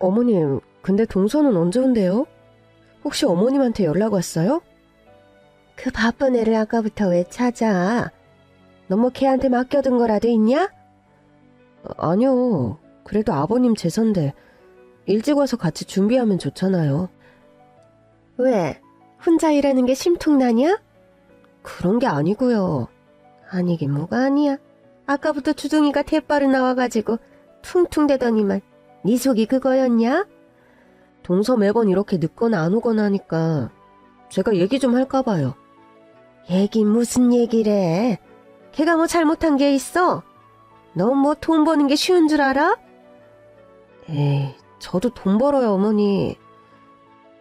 어머님, 근데 동서는 언제 온대요? 혹시 어머님한테 연락 왔어요? 그 바쁜 애를 아까부터 왜 찾아? 너뭐 걔한테 맡겨둔 거라도 있냐? 어, 아니요. 그래도 아버님 제선데 일찍 와서 같이 준비하면 좋잖아요. 왜? 혼자 일하는 게 심통나냐? 그런 게 아니고요. 아니긴 뭐가 아니야. 아까부터 주둥이가 대빠로 나와가지고 퉁퉁대더니만 네 속이 그거였냐? 동서 매번 이렇게 늦거나 안 오거나 하니까 제가 얘기 좀 할까 봐요. 얘기 무슨 얘기래? 걔가 뭐 잘못한 게 있어? 너뭐돈 버는 게 쉬운 줄 알아? 에이, 저도 돈 벌어요, 어머니.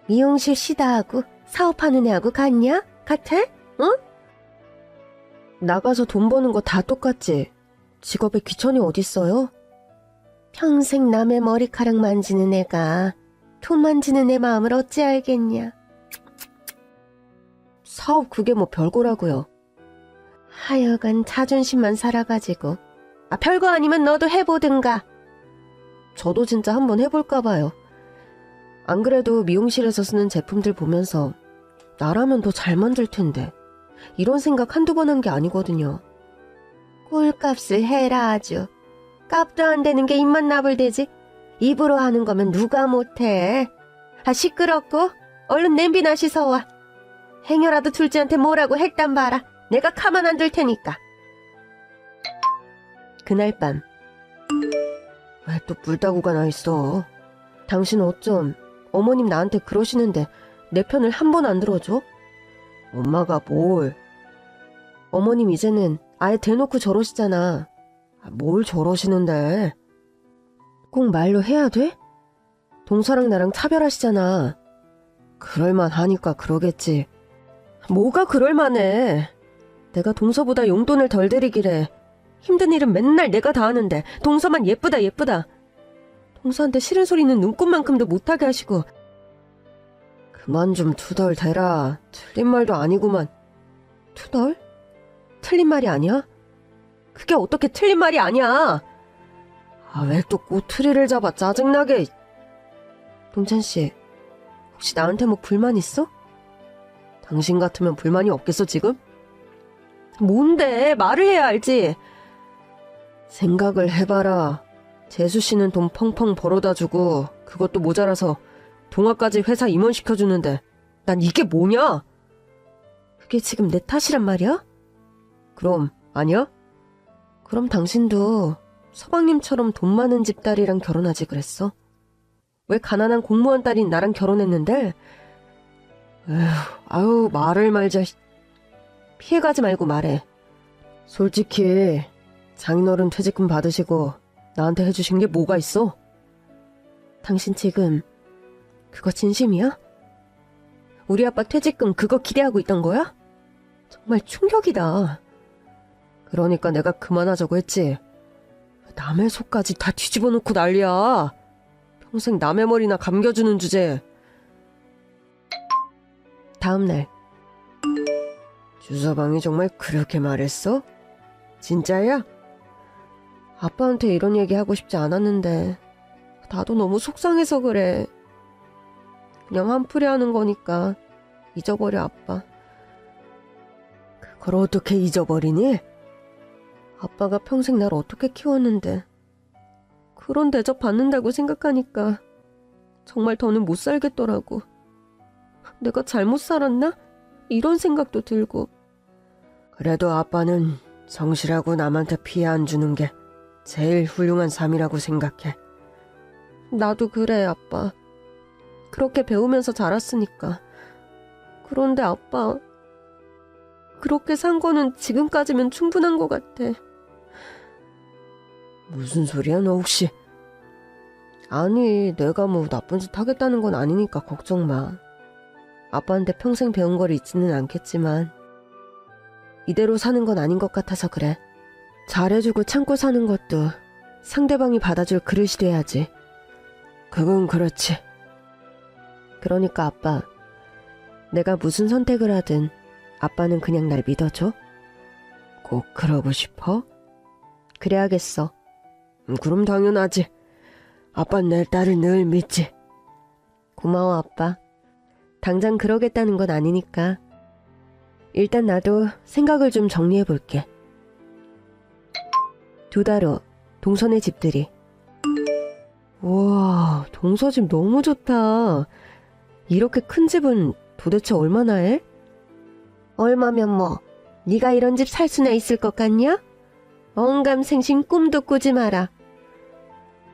미용실 시다하고 사업하는 애하고 같냐? 같아? 응? 나가서 돈 버는 거 다 똑같지. 직업에 귀천이 어딨어요? 평생 남의 머리카락 만지는 애가 돈 만지는 애 마음을 어찌 알겠냐? 사업 그게 뭐 별거라고요. 하여간 자존심만 살아가지고 아 별거 아니면 너도 해보든가. 저도 진짜 한번 해볼까 봐요. 안 그래도 미용실에서 쓰는 제품들 보면서 나라면 더 잘 만들 텐데 이런 생각 한두 번 한 게 아니거든요. 꼴값을 해라 아주. 값도 안 되는 게 입만 나불대지. 입으로 하는 거면 누가 못해. 아 시끄럽고 얼른 냄비나 씻어와. 행여라도 둘째한테 뭐라고 했단 봐라. 내가 가만 안 둘 테니까. 그날 밤. 왜 또 불다구가 나 있어? 당신 어쩜 어머님 나한테 그러시는데 내 편을 한 번 안 들어줘? 엄마가 뭘? 어머님 이제는 아예 대놓고 저러시잖아. 아, 뭘 저러시는데? 꼭 말로 해야 돼? 동서랑 나랑 차별하시잖아. 그럴만 하니까 그러겠지. 뭐가 그럴만해? 내가 동서보다 용돈을 덜 들이기래. 힘든 일은 맨날 내가 다 하는데 동서만 예쁘다 예쁘다. 동서한테 싫은 소리는 눈꽃만큼도 못하게 하시고 그만 좀 투덜 대라. 틀린 말도 아니구만. 투덜? 틀린 말이 아니야? 그게 어떻게 틀린 말이 아니야? 아, 왜 또 꼬투리를 잡아 짜증나게. 동찬 씨, 혹시 나한테 뭐 불만 있어? 당신 같으면 불만이 없겠어, 지금? 뭔데? 말을 해야 알지. 생각을 해봐라. 재수 씨는 돈 펑펑 벌어다 주고 그것도 모자라서 동화까지 회사 임원시켜주는데 난 이게 뭐냐? 그게 지금 내 탓이란 말이야? 그럼 아니야? 그럼 당신도 서방님처럼 돈 많은 집 딸이랑 결혼하지 그랬어? 왜 가난한 공무원 딸인 나랑 결혼했는데? 에휴, 아유 말을 말자. 피해가지 말고 말해. 솔직히 장인어른 퇴직금 받으시고 나한테 해주신 게 뭐가 있어? 당신 지금 그거 진심이야? 우리 아빠 퇴직금 그거 기대하고 있던 거야? 정말 충격이다. 그러니까 내가 그만하자고 했지. 남의 속까지 다 뒤집어 놓고 난리야. 평생 남의 머리나 감겨주는 주제. 다음날. 주서방이 정말 그렇게 말했어? 진짜야? 아빠한테 이런 얘기 하고 싶지 않았는데 나도 너무 속상해서 그래. 그냥 한풀이 하는 거니까 잊어버려 아빠. 그걸 어떻게 잊어버리니? 아빠가 평생 날 어떻게 키웠는데 그런 대접 받는다고 생각하니까 정말 더는 못 살겠더라고. 내가 잘못 살았나? 이런 생각도 들고. 그래도 아빠는 성실하고 남한테 피해 안 주는 게 제일 훌륭한 삶이라고 생각해. 나도 그래, 아빠. 그렇게 배우면서 자랐으니까. 그런데 아빠, 그렇게 산 거는 지금까지면 충분한 것 같아. 무슨 소리야, 너 혹시? 아니, 내가 뭐 나쁜 짓 하겠다는 건 아니니까 걱정 마. 아빠한테 평생 배운 걸 잊지는 않겠지만, 이대로 사는 건 아닌 것 같아서 그래. 잘해주고 참고 사는 것도 상대방이 받아줄 그릇이 돼야지. 그건 그렇지. 그러니까 아빠, 내가 무슨 선택을 하든 아빠는 그냥 날 믿어줘? 꼭 그러고 싶어? 그래야겠어. 음, 그럼 당연하지. 아빠 내 딸을 늘 믿지. 고마워, 아빠. 당장 그러겠다는 건 아니니까. 일단 나도 생각을 좀 정리해 볼게. 두 달 후, 동선의 집들이. 우와, 동서 집 너무 좋다. 이렇게 큰 집은 도대체 얼마나 해? 얼마면 뭐, 네가 이런 집 살 수나 있을 것 같냐? 언감생심 꿈도 꾸지 마라.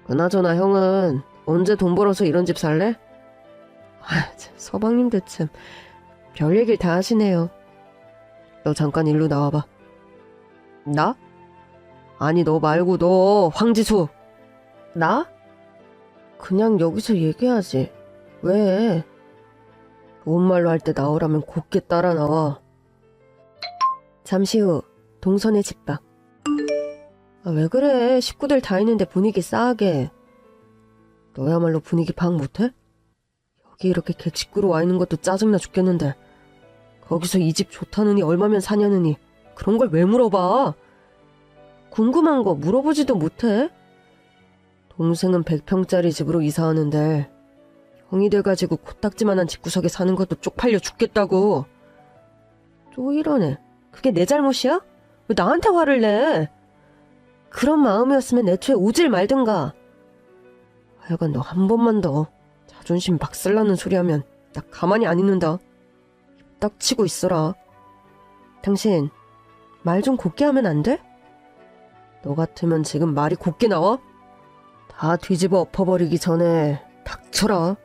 그나저나 형은 언제 돈 벌어서 이런 집 살래? 아, 참, 서방님도 참, 별 얘기를 다 하시네요. 너 잠깐 일로 나와봐. 나? 아니, 너 말고 너, 황지수. 나? 그냥 여기서 얘기하지. 왜? 좋은 말로 할 때 나오라면 곱게 따라 나와. 잠시 후, 동선의 집 밖. 아, 왜 그래? 식구들 다 있는데 분위기 싸하게. 너야말로 분위기 파악 못해? 여기 이렇게 객식구로 와 있는 것도 짜증나 죽겠는데. 거기서 이 집 좋다느니 얼마면 사냐느니. 그런 걸 왜 물어봐? 궁금한 거 물어보지도 못해? 동생은 100평짜리 집으로 이사하는데 형이 돼가지고 코딱지만한 집구석에 사는 것도 쪽팔려 죽겠다고. 또 이러네. 그게 내 잘못이야? 왜 나한테 화를 내? 그런 마음이었으면 애초에 오질 말든가. 하여간 너 한 번만 더 자존심 박살나는 소리 하면 나 가만히 안 있는다. 입 닥치고 있어라. 당신 말 좀 곱게 하면 안 돼? 너 같으면 지금 말이 곱게 나와? 다 뒤집어 엎어버리기 전에 닥쳐라.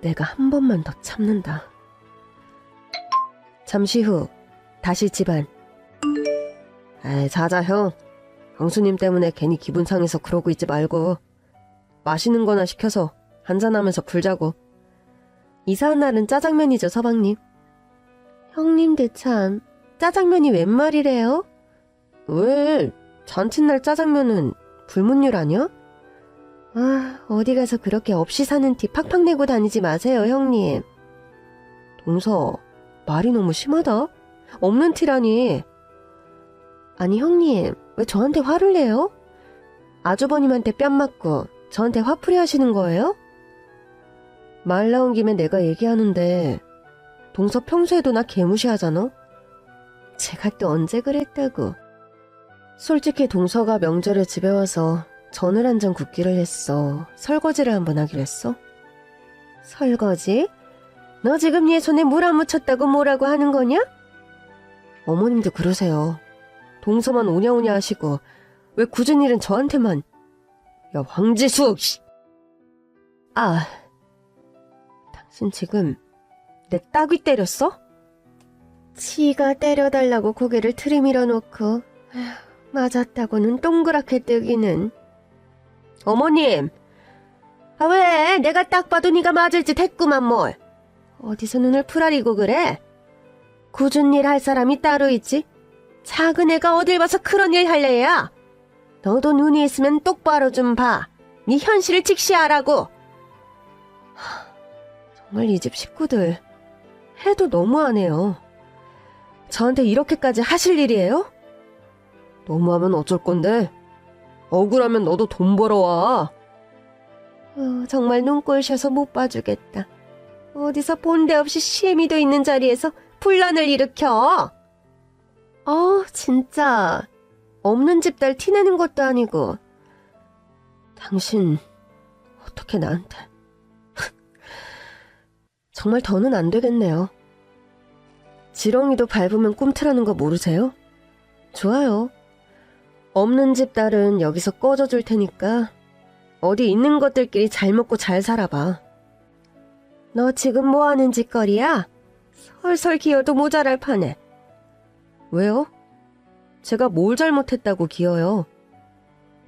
내가 한 번만 더 참는다. 잠시 후 다시 집안. 에이 자자 형. 형수님 때문에 괜히 기분 상해서 그러고 있지 말고 맛있는 거나 시켜서 한잔하면서 풀자고. 이사한 날은 짜장면이죠 서방님. 형님들 참 짜장면이 웬 말이래요? 왜? 잔칫날 짜장면은 불문율 아니야? 아, 어디 가서 그렇게 없이 사는 티 팍팍 내고 다니지 마세요, 형님. 동서, 말이 너무 심하다. 없는 티라니. 아니, 형님, 왜 저한테 화를 내요? 아주버님한테 뺨 맞고 저한테 화풀이 하시는 거예요? 말 나온 김에 내가 얘기하는데, 동서 평소에도 나 개무시하잖아? 제가 또 언제 그랬다고. 솔직히 동서가 명절에 집에 와서 전을 한장 굽기를 했어. 설거지를 한 번 하기로 했어. 설거지? 너 지금 얘 손에 물 안 묻혔다고 뭐라고 하는 거냐? 어머님도 그러세요. 동서만 오냐오냐 하시고 왜 굳은 일은 저한테만. 야 황지수! 씨. 아, 당신 지금 내 따귀 때렸어? 지가 때려달라고 고개를 들이밀어 놓고 맞았다고는 동그랗게 뜨기는. 어머님! 아, 왜? 내가 딱 봐도 네가 맞을 듯 했구만, 뭘. 어디서 눈을 풀아리고 그래? 굳은 일 할 사람이 따로 있지? 작은 애가 어딜 봐서 그런 일 할래야? 너도 눈이 있으면 똑바로 좀 봐. 네 현실을 직시하라고. 하, 정말 이 집 식구들 해도 너무하네요. 저한테 이렇게까지 하실 일이에요? 너무하면 어쩔 건데? 억울하면 너도 돈 벌어와. 어, 정말 눈꼴셔서 못 봐주겠다. 어디서 본데 없이 시애미도 있는 자리에서 분란을 일으켜. 어, 진짜. 없는 집 딸 티내는 것도 아니고. 당신, 어떻게 나한테. 정말 더는 안 되겠네요. 지렁이도 밟으면 꿈틀하는 거 모르세요? 좋아요. 없는 집 딸은 여기서 꺼져줄 테니까 어디 있는 것들끼리 잘 먹고 잘 살아봐. 너 지금 뭐 하는 짓거리야? 설설 기어도 모자랄 판에. 왜요? 제가 뭘 잘못했다고 기어요?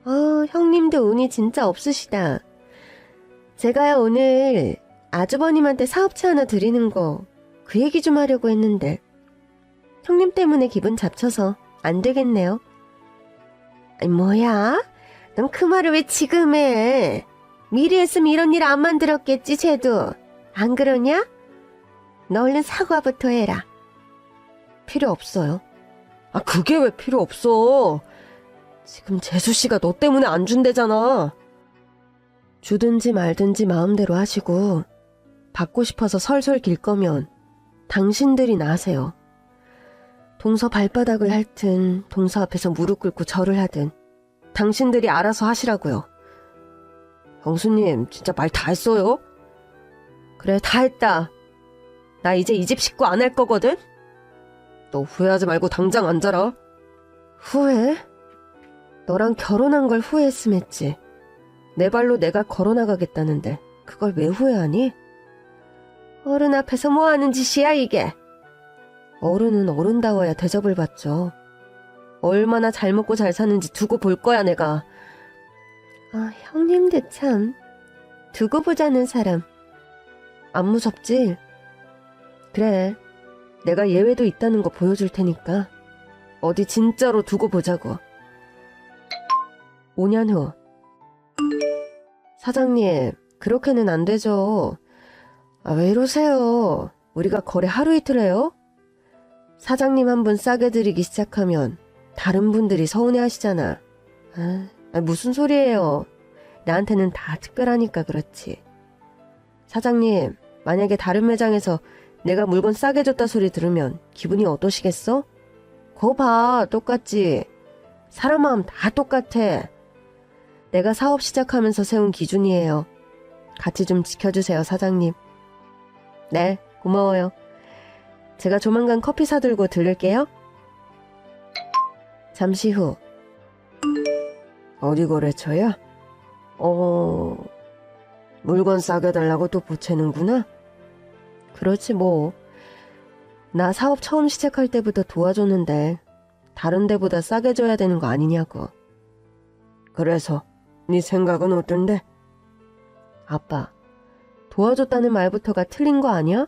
어, 형님도 운이 진짜 없으시다. 제가 오늘 아주버님한테 사업체 하나 드리는 거 그 얘기 좀 하려고 했는데 형님 때문에 기분 잡쳐서 안 되겠네요. 아니, 뭐야? 넌 그 말을 왜 지금 해? 미리 했으면 이런 일 안 만들었겠지, 쟤도. 안 그러냐? 너 얼른 사과부터 해라. 필요 없어요. 아, 그게 왜 필요 없어? 지금 재수 씨가 너 때문에 안 준대잖아. 주든지 말든지 마음대로 하시고 받고 싶어서 설설 길 거면 당신들이 나세요. 동서 발바닥을 핥든 동서 앞에서 무릎 꿇고 절을 하든 당신들이 알아서 하시라고요. 형수님 진짜 말 다 했어요? 그래 다 했다. 나 이제 이 집 식구 안 할 거거든? 너 후회하지 말고 당장 앉아라. 후회? 너랑 결혼한 걸 후회했음 했지. 내 발로 내가 걸어나가겠다는데 그걸 왜 후회하니? 어른 앞에서 뭐 하는 짓이야 이게? 어른은 어른다워야 대접을 받죠. 얼마나 잘 먹고 잘 사는지 두고 볼 거야 내가. 아 형님들 참 두고 보자는 사람 안 무섭지? 그래 내가 예외도 있다는 거 보여줄 테니까 어디 진짜로 두고 보자고. 5년 후 사장님, 그렇게는 안 되죠. 아, 왜 이러세요? 우리가 거래 하루 이틀 해요? 사장님 한 분 싸게 드리기 시작하면 다른 분들이 서운해 하시잖아. 아, 아, 무슨 소리예요? 나한테는 다 특별하니까 그렇지. 사장님, 만약에 다른 매장에서 내가 물건 싸게 줬다 소리 들으면 기분이 어떠시겠어? 거 봐, 똑같지. 사람 마음 다 똑같아. 내가 사업 시작하면서 세운 기준이에요. 같이 좀 지켜주세요, 사장님. 네, 고마워요. 제가 조만간 커피 사들고 들를게요. 잠시 후. 어디 거래처야? 어, 물건 싸게 달라고 또 보채는구나? 그렇지 뭐. 나 사업 처음 시작할 때부터 도와줬는데 다른 데보다 싸게 줘야 되는 거 아니냐고. 그래서 네 생각은 어떤데? 아빠, 도와줬다는 말부터가 틀린 거 아니야?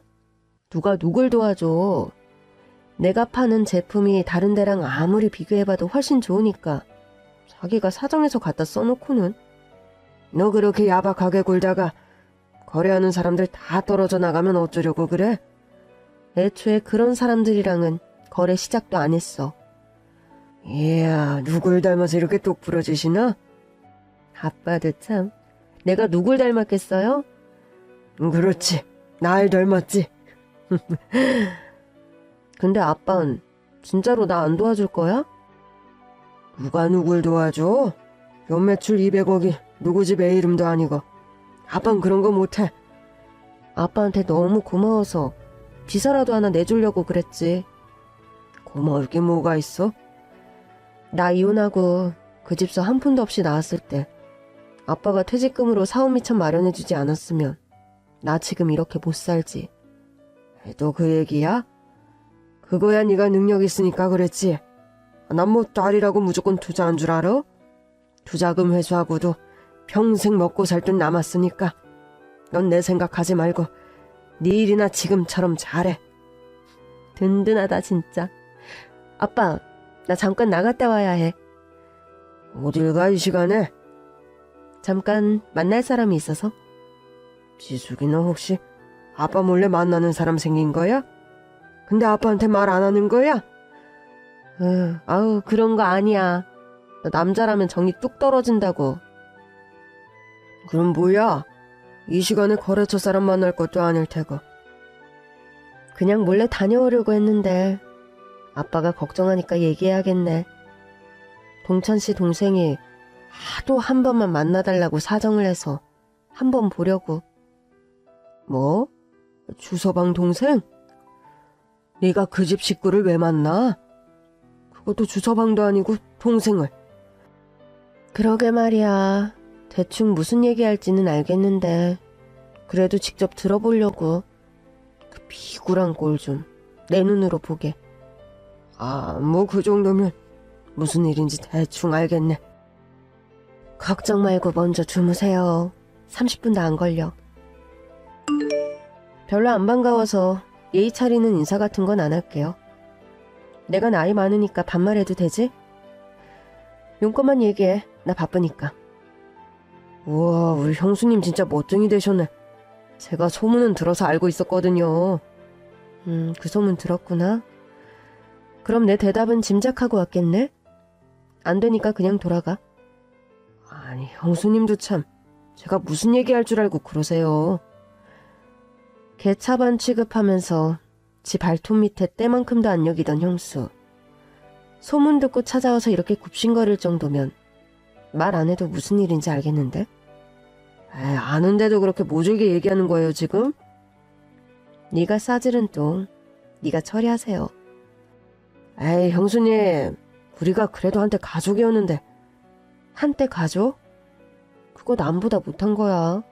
누가 누굴 도와줘? 내가 파는 제품이 다른 데랑 아무리 비교해봐도 훨씬 좋으니까 자기가 사정해서 갖다 써놓고는 너 그렇게 야박하게 굴다가 거래하는 사람들 다 떨어져 나가면 어쩌려고 그래? 애초에 그런 사람들이랑은 거래 시작도 안 했어. 이야, 누굴 닮아서 이렇게 똑 부러지시나? 아빠도 참. 내가 누굴 닮았겠어요? 음, 그렇지. 날 닮았지. 근데 아빤 진짜로 나 안 도와줄 거야? 누가 누굴 도와줘? 연매출 200억이 누구 집 애 이름도 아니고. 아빤 그런 거 못해. 아빠한테 너무 고마워서 비서라도 하나 내주려고 그랬지. 고마울 게 뭐가 있어? 나 이혼하고 그 집서 한 푼도 없이 나왔을 때 아빠가 퇴직금으로 사업 미천 마련해주지 않았으면 나 지금 이렇게 못 살지. 또그 얘기야? 그거야 네가 능력 있으니까 그랬지. 난 뭐 딸이라고 무조건 투자한 줄 알아? 투자금 회수하고도 평생 먹고 살 돈 남았으니까 넌 내 생각하지 말고 네 일이나 지금처럼 잘해. 든든하다 진짜. 아빠, 나 잠깐 나갔다 와야 해. 어딜 가 이 시간에? 잠깐 만날 사람이 있어서. 지숙이 너 혹시 아빠 몰래 만나는 사람 생긴 거야? 근데 아빠한테 말 안 하는 거야? 으, 아우 그런 거 아니야. 너 남자라면 정이 뚝 떨어진다고. 그럼 뭐야? 이 시간에 거래처 사람 만날 것도 아닐 테고. 그냥 몰래 다녀오려고 했는데 아빠가 걱정하니까 얘기해야겠네. 동찬 씨 동생이 하도 한 번만 만나달라고 사정을 해서 한 번 보려고. 뭐? 주서방 동생? 네가 그 집 식구를 왜 만나? 그것도 주서방도 아니고 동생을. 그러게 말이야. 대충 무슨 얘기할지는 알겠는데 그래도 직접 들어보려고. 그 비굴한 꼴 좀 내 눈으로 보게. 아, 뭐 그 정도면 무슨 일인지 대충 알겠네. 걱정 말고 먼저 주무세요. 30분도 안 걸려. 별로 안 반가워서 예의 차리는 인사 같은 건 안 할게요. 내가 나이 많으니까 반말해도 되지? 용건만 얘기해. 나 바쁘니까. 우와, 우리 형수님 진짜 멋쟁이 되셨네. 제가 소문은 들어서 알고 있었거든요. 음, 그 소문 들었구나. 그럼 내 대답은 짐작하고 왔겠네? 안 되니까 그냥 돌아가. 아니, 형수님도 참 제가 무슨 얘기할 줄 알고 그러세요. 개차반 취급하면서 지 발톱 밑에 때만큼도 안 여기던 형수. 소문 듣고 찾아와서 이렇게 굽신거릴 정도면 말 안 해도 무슨 일인지 알겠는데? 에이, 아는데도 그렇게 모질게 얘기하는 거예요, 지금? 네가 싸질은 똥, 네가 처리하세요. 에이, 형수님, 우리가 그래도 한때 가족이었는데 한때 가족? 그거 남보다 못한 거야.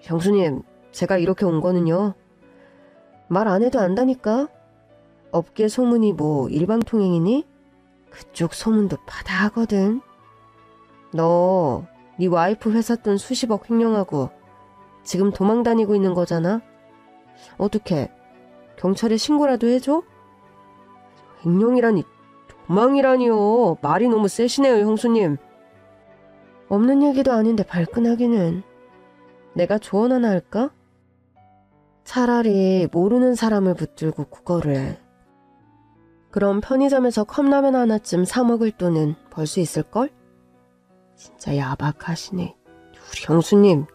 형수님, 제가 이렇게 온 거는요. 말 안 해도 안다니까? 업계 소문이 뭐 일방통행이니? 그쪽 소문도 바다하거든. 너, 네 와이프 회사 돈 수십억 횡령하고 지금 도망 다니고 있는 거잖아? 어떻게 경찰에 신고라도 해줘? 횡령이라니, 도망이라니요. 말이 너무 세시네요, 형수님. 없는 얘기도 아닌데 발끈하기는. 내가 조언 하나 할까? 차라리 모르는 사람을 붙들고 국어를 해. 그럼 편의점에서 컵라면 하나쯤 사 먹을 돈은 벌 수 있을걸? 진짜 야박하시네. 우리 형수님.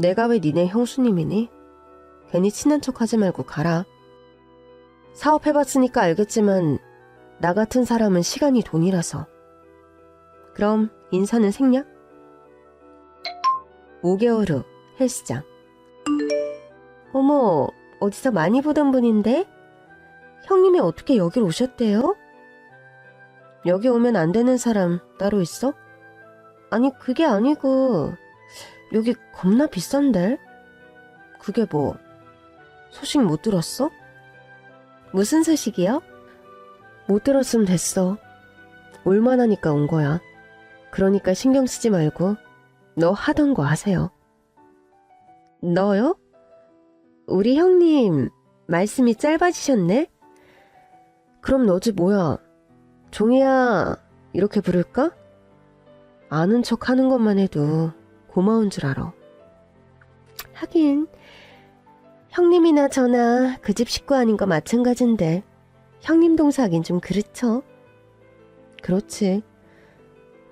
내가 왜 니네 형수님이니? 괜히 친한 척 하지 말고 가라. 사업해봤으니까 알겠지만, 나 같은 사람은 시간이 돈이라서. 그럼 인사는 생략? 5개월 후 헬스장. 어머, 어디서 많이 보던 분인데? 형님이 어떻게 여길 오셨대요? 여기 오면 안 되는 사람 따로 있어? 아니, 그게 아니고, 여기 겁나 비싼데? 그게 뭐, 소식 못 들었어? 무슨 소식이요? 못 들었으면 됐어. 올만하니까 온 거야. 그러니까 신경 쓰지 말고, 너 하던 거 하세요. 너요? 우리 형님, 말씀이 짧아지셨네? 그럼 너지 뭐야? 종이야, 이렇게 부를까? 아는 척 하는 것만 해도 고마운 줄 알아. 하긴, 형님이나 저나 그 집 식구 아닌 거 마찬가지인데, 형님 동사하긴 좀 그렇죠? 그렇지.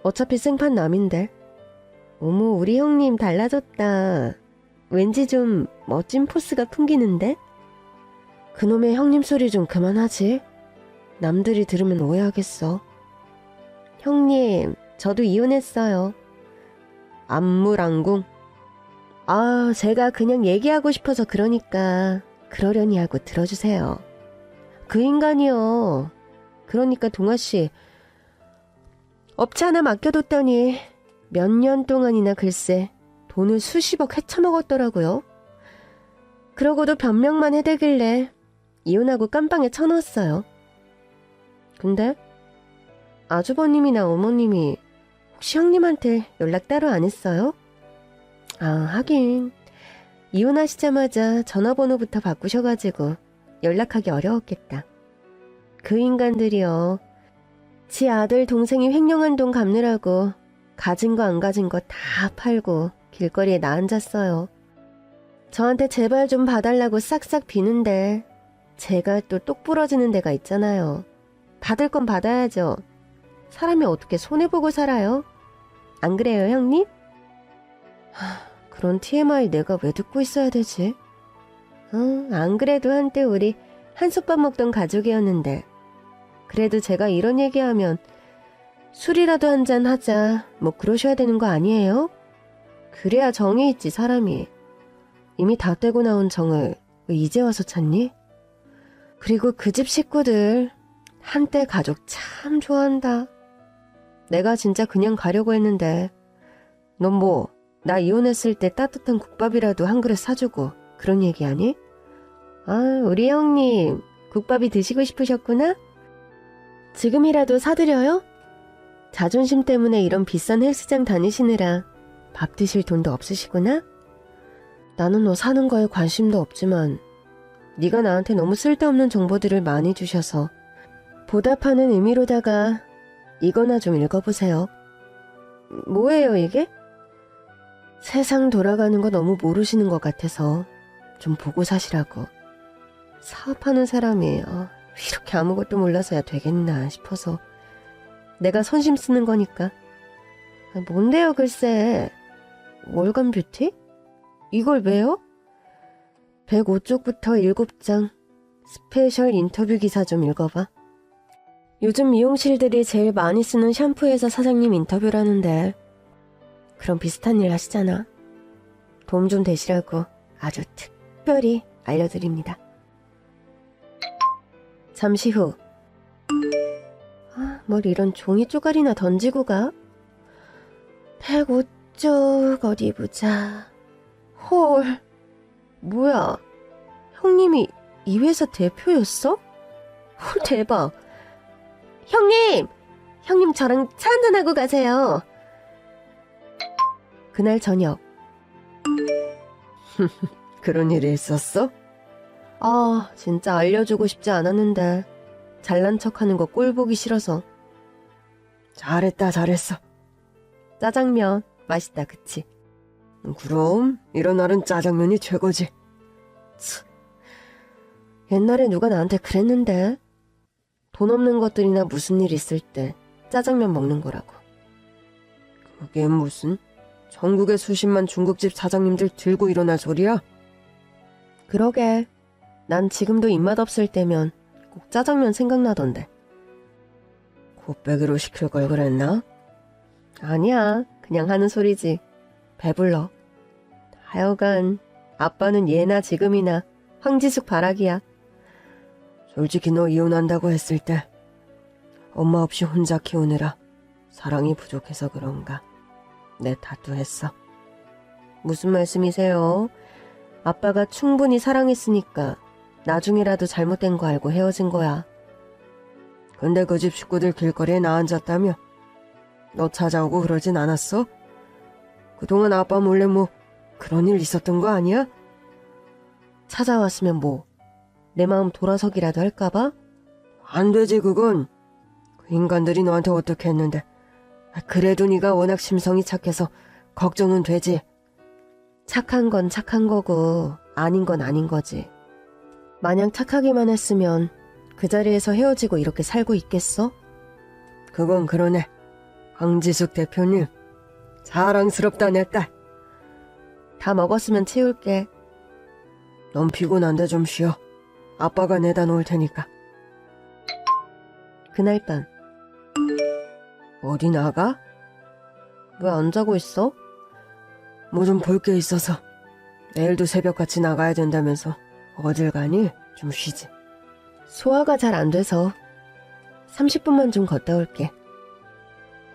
어차피 생판 남인데. 어머, 우리 형님 달라졌다. 왠지 좀 멋진 포스가 풍기는데? 그놈의 형님 소리 좀 그만하지. 남들이 들으면 오해하겠어. 형님, 저도 이혼했어요. 안무랑궁. 아, 제가 그냥 얘기하고 싶어서 그러니까 그러려니 하고 들어주세요. 그 인간이요. 그러니까 동아 씨, 업체 하나 맡겨뒀더니 몇 년 동안이나 글쎄 돈을 수십억 헤쳐먹었더라고요. 그러고도 변명만 해대길래 이혼하고 깜빵에 쳐넣었어요. 근데 아주버님이나 어머님이 혹시 형님한테 연락 따로 안 했어요? 아, 하긴 이혼하시자마자 전화번호부터 바꾸셔가지고 연락하기 어려웠겠다. 그 인간들이요. 지 아들 동생이 횡령한 돈 갚느라고 가진 거 안 가진 거 다 팔고 길거리에 나 앉았어요. 저한테 제발 좀 봐달라고 싹싹 비는데 제가 또 똑 부러지는 데가 있잖아요. 받을 건 받아야죠. 사람이 어떻게 손해보고 살아요? 안 그래요, 형님? 하, 그런 TMI 내가 왜 듣고 있어야 되지? 어, 안 그래도 한때 우리 한솥밥 먹던 가족이었는데 그래도 제가 이런 얘기하면 술이라도 한 잔 하자 뭐 그러셔야 되는 거 아니에요? 그래야 정이 있지 사람이 이미 다 떼고 나온 정을 왜 이제 와서 찾니? 그리고 그 집 식구들 한때 가족 참 좋아한다 내가 진짜 그냥 가려고 했는데 넌 뭐 나 이혼했을 때 따뜻한 국밥이라도 한 그릇 사주고 그런 얘기하니? 아 우리 형님 국밥이 드시고 싶으셨구나? 지금이라도 사드려요? 자존심 때문에 이런 비싼 헬스장 다니시느라 밥 드실 돈도 없으시구나? 나는 너 사는 거에 관심도 없지만 네가 나한테 너무 쓸데없는 정보들을 많이 주셔서 보답하는 의미로다가 이거나 좀 읽어보세요. 뭐예요 이게? 세상 돌아가는 거 너무 모르시는 것 같아서 좀 보고 사시라고. 사업하는 사람이 어, 이렇게 아무것도 몰라서야 되겠나 싶어서 내가 선심 쓰는 거니까. 아, 뭔데요, 글쎄. 월간 뷰티? 이걸 왜요? 105쪽부터 7장. 스페셜 인터뷰 기사 좀 읽어봐. 요즘 미용실들이 제일 많이 쓰는 샴푸회사 사장님 인터뷰라는데. 그럼 비슷한 일 하시잖아. 도움 좀 되시라고 아주 특별히 알려드립니다. 잠시 후. 아, 뭘 이런 종이 쪼가리나 던지고 가? 105쪽 어디 보자. 헐. 뭐야. 형님이 이 회사 대표였어? 헐, 대박. 형님! 형님 저랑 차 한잔하고 가세요. 그날 저녁. 그런 일이 있었어? 아, 진짜 알려주고 싶지 않았는데. 잘난 척 하는 거 꼴 보기 싫어서. 잘했다, 잘했어. 짜장면, 맛있다, 그치? 그럼, 이런 날은 짜장면이 최고지. 치. 옛날에 누가 나한테 그랬는데. 돈 없는 것들이나 무슨 일 있을 때 짜장면 먹는 거라고. 그게 무슨? 전국의 수십만 중국집 사장님들 들고 일어날 소리야? 그러게. 난 지금도 입맛 없을 때면 꼭 짜장면 생각나던데. 곱빼기로 시킬 걸 그랬나? 아니야. 그냥 하는 소리지. 배불러. 하여간 아빠는 예나 지금이나 황지숙 바라기야. 솔직히 너 이혼한다고 했을 때 엄마 없이 혼자 키우느라 사랑이 부족해서 그런가. 내 타투했어. 무슨 말씀이세요? 아빠가 충분히 사랑했으니까 나중에라도 잘못된 거 알고 헤어진 거야. 근데 그 집 식구들 길거리에 나 앉았다며? 너 찾아오고 그러진 않았어? 그동안 아빠 몰래 뭐 그런 일 있었던 거 아니야? 찾아왔으면 뭐, 내 마음 돌아서기라도 할까봐? 안 되지 그건. 그 인간들이 너한테 어떻게 했는데. 아, 그래도 네가 워낙 심성이 착해서 걱정은 되지. 착한 건 착한 거고 아닌 건 아닌 거지. 마냥 착하기만 했으면 그 자리에서 헤어지고 이렇게 살고 있겠어? 그건 그러네. 황지숙 대표님. 자랑스럽다 내 딸. 다 먹었으면 채울게. 넌 피곤한데 좀 쉬어. 아빠가 내다 놓을 테니까. 그날 밤. 어디 나가? 왜 안 자고 있어? 뭐 좀 볼 게 있어서. 내일도 새벽같이 나가야 된다면서. 어딜 가니? 좀 쉬지. 소화가 잘 안 돼서 30분만 좀 걷다 올게.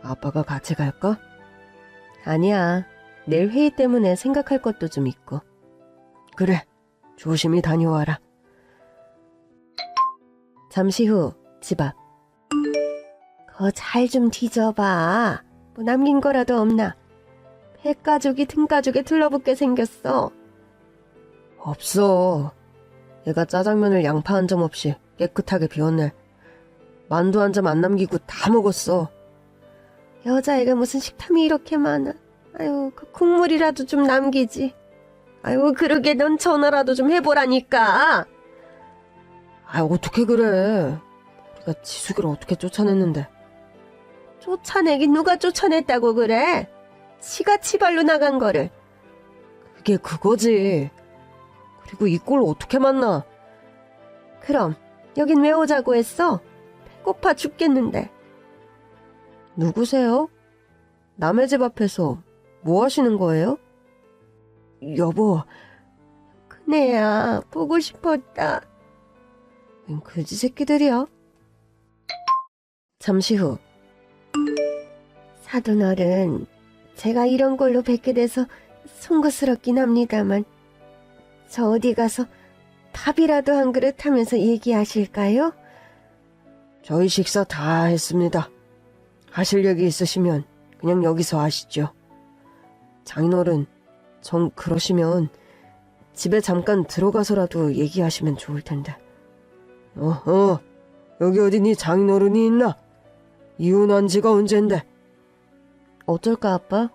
아빠가 같이 갈까? 아니야. 내일 회의 때문에 생각할 것도 좀 있고. 그래. 조심히 다녀와라. 잠시 후 집 앞. 거 잘 좀 뒤져봐. 뭐 남긴 거라도 없나? 배가죽이 등가죽에 들러붙게 생겼어. 없어. 얘가 짜장면을 양파 한 점 없이 깨끗하게 비웠네. 만두 한 점 안 남기고 다 먹었어. 여자애가 무슨 식탐이 이렇게 많아. 아유, 그 국물이라도 좀 남기지. 아유, 그러게 넌 전화라도 좀 해보라니까. 아, 어떻게 그래. 우리가 지숙이를 어떻게 쫓아냈는데. 쫓아내긴 누가 쫓아냈다고 그래? 지가 치발로 나간 거를. 그게 그거지. 그리고 이 꼴 어떻게 만나? 그럼 여긴 왜 오자고 했어? 배고파 죽겠는데. 누구세요? 남의 집 앞에서 뭐 하시는 거예요? 여보. 그네야 보고 싶었다. 웬 그지 새끼들이야? 잠시 후. 사돈어른, 제가 이런 걸로 뵙게 돼서 송구스럽긴 합니다만, 저 어디 가서 밥이라도 한 그릇 하면서 얘기하실까요? 저희 식사 다 했습니다. 하실 얘기 있으시면 그냥 여기서 하시죠. 장인어른, 정 그러시면 집에 잠깐 들어가서라도 얘기하시면 좋을 텐데. 어, 어, 여기 어디 니 장인어른이 있나? 이혼한 지가 언젠데? 어쩔까, 아빠?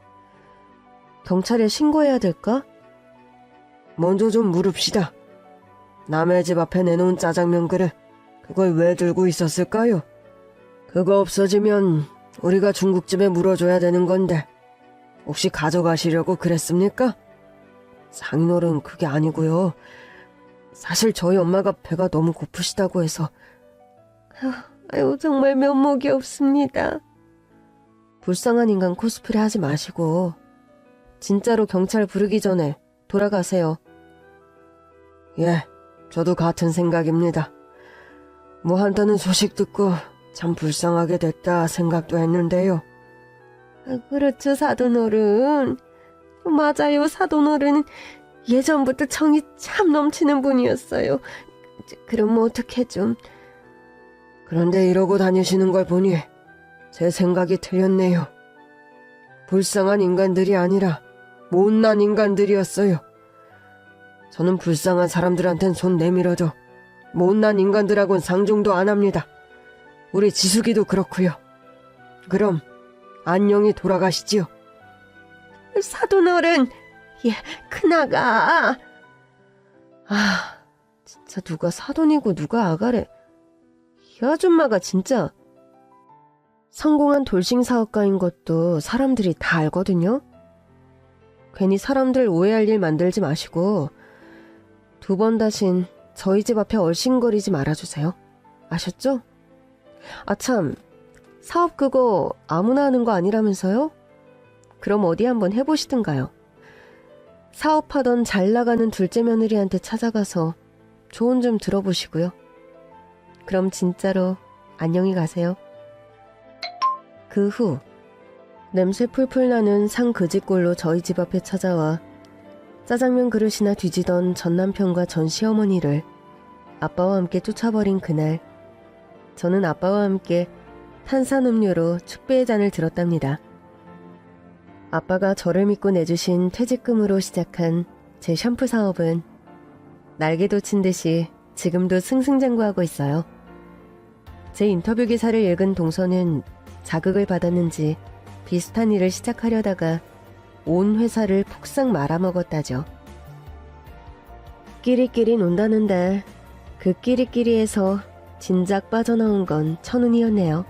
경찰에 신고해야 될까? 먼저 좀 물읍시다. 남의 집 앞에 내놓은 짜장면 그릇, 그걸 왜 들고 있었을까요? 그거 없어지면 우리가 중국집에 물어줘야 되는 건데, 혹시 가져가시려고 그랬습니까? 상인어른 그게 아니고요. 사실 저희 엄마가 배가 너무 고프시다고 해서 아유 정말 면목이 없습니다. 불쌍한 인간 코스프레 하지 마시고 진짜로 경찰 부르기 전에 돌아가세요. 예, 저도 같은 생각입니다. 뭐 한다는 소식 듣고 참 불쌍하게 됐다 생각도 했는데요. 아, 그렇죠, 사돈 어른. 맞아요, 사돈 어른은 예전부터 정이 참 넘치는 분이었어요. 그럼 뭐 어떻게 좀. 그런데 이러고 다니시는 걸 보니 제 생각이 틀렸네요. 불쌍한 인간들이 아니라 못난 인간들이었어요. 저는 불쌍한 사람들한텐 손 내밀어도 못난 인간들하고는 상종도 안 합니다. 우리 지숙이도 그렇고요. 그럼 안녕히 돌아가시지요. 사돈 어른, 예, 큰아가. 아, 진짜 누가 사돈이고 누가 아가래. 이 아줌마가 진짜 성공한 돌싱 사업가인 것도 사람들이 다 알거든요. 괜히 사람들 오해할 일 만들지 마시고 두 번 다신 저희 집 앞에 얼씬거리지 말아주세요. 아셨죠? 아참, 사업 그거 아무나 하는 거 아니라면서요? 그럼 어디 한번 해보시든가요. 사업하던 잘 나가는 둘째 며느리한테 찾아가서 조언 좀 들어보시고요. 그럼 진짜로 안녕히 가세요. 그 후, 냄새 풀풀 나는 상 그지꼴로 저희 집 앞에 찾아와 짜장면 그릇이나 뒤지던 전 남편과 전 시어머니를 아빠와 함께 쫓아버린 그날, 저는 아빠와 함께 탄산음료로 축배의 잔을 들었답니다. 아빠가 저를 믿고 내주신 퇴직금으로 시작한 제 샴푸 사업은 날개도 친 듯이 지금도 승승장구하고 있어요. 제 인터뷰 기사를 읽은 동서는 자극을 받았는지 비슷한 일을 시작하려다가 온 회사를 푹싹 말아먹었다죠. 끼리끼리 논다는데 그 끼리끼리에서 진작 빠져나온 건 천운이었네요.